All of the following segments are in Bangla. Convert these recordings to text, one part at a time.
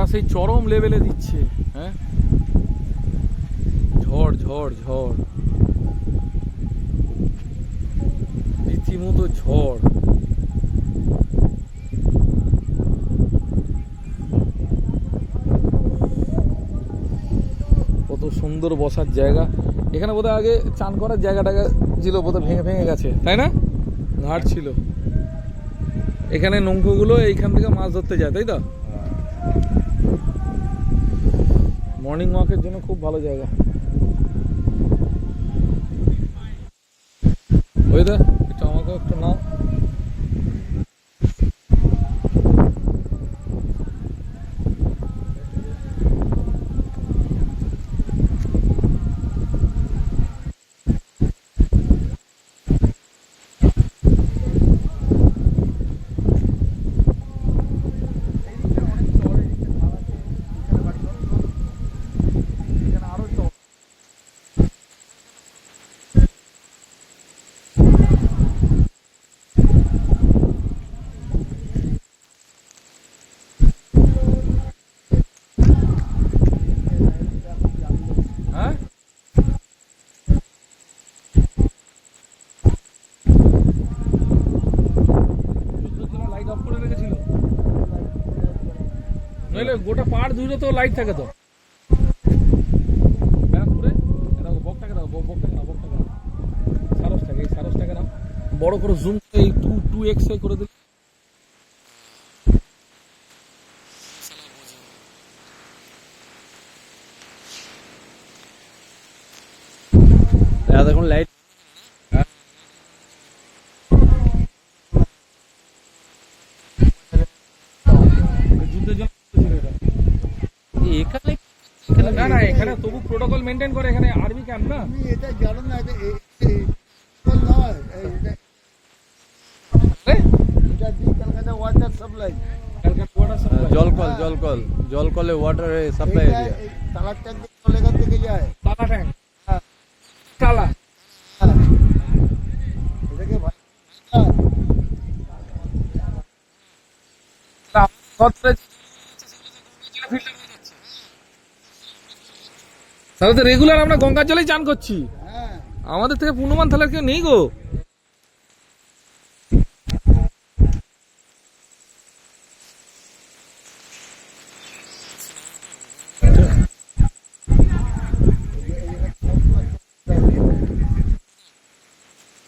হাওয়াটা সেই চরম লেভেলে দিচ্ছে হ্যাঁ? ঝড় ঝড় ঝড়। রীতিমতো ঝড়। কত সুন্দর বসার জায়গা। এখানে বোধহয় আগে চান করার জায়গাটা ছিল, বোধহয় ভেঙে ভেঙে গেছে। তাই না? ঘাট ছিল। এখানে নৌকোগুলো এইখান থেকে মাছ ধরতে যায়, তাই তো? মর্নিং ওয়াকের জন্য খুব ভালো জায়গা ওই হ্যাঁ লাইট অফ করে রেখেছিল। নইলে গোটা পাড় ধুলে তো লাইট থাকে তো। বড় করে জুম এই টু টু এক্স করে দিলে। লাইট এটা। এখানে না না এখানে তবু প্রোটোকল মেনটেন করে এখানে আর্মি ক্যাম্প না? এটা জানো না আরে, জলকল জলকল জলকলে ওয়াটার সাপ্লাই এরিয়া এই ট্যাঙ্ক কলেকার থেকে যায়। টালা ট্যাঙ্ক টালা তাহলে তো রেগুলার আমরা গঙ্গার জলেই চান করছি। হ্যাঁ। আমাদের থেকে পূর্ণমান থালার কেউ নেই গো।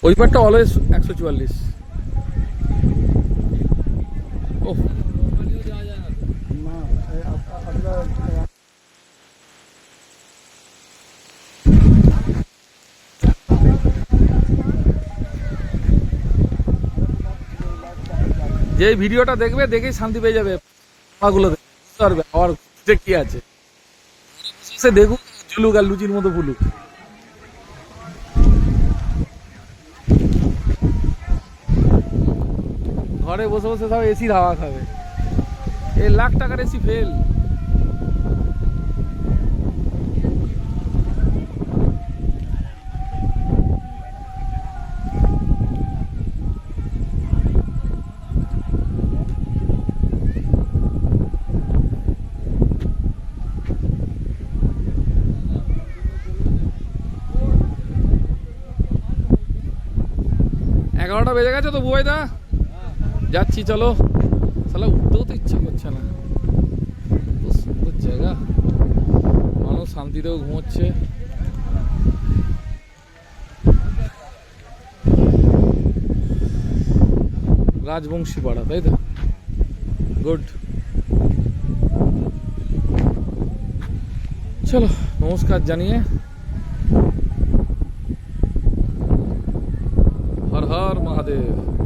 ওই পারটা অলওয়েজ একশো চুয়াল্লিশ। যে ভিডিওটা দেখবে, দেখেই শান্তি পেয়ে যাবে। পাগুলো বুঝতে পারবে যে কি আছে। সে দেখুক, ঝুলুক আর লুচির মতো ফুলুক ঘরে বসে বসে সব এসির হাওয়া খাবে। এই লাখ টাকার এসি ফেল এগারোটা বেজে গেছে তো বুবাইদা যাচ্ছি, চলো। সালা উঠতেও তো ইচ্ছা করছে না। এত সুন্দর জায়গা। মানুষ শান্তিতেও ঘুমোচ্ছে। রাজবংশী পাড়া তাই তো? গুড চলো, নমস্কার জানিয়ে। হর হর মহাদেব।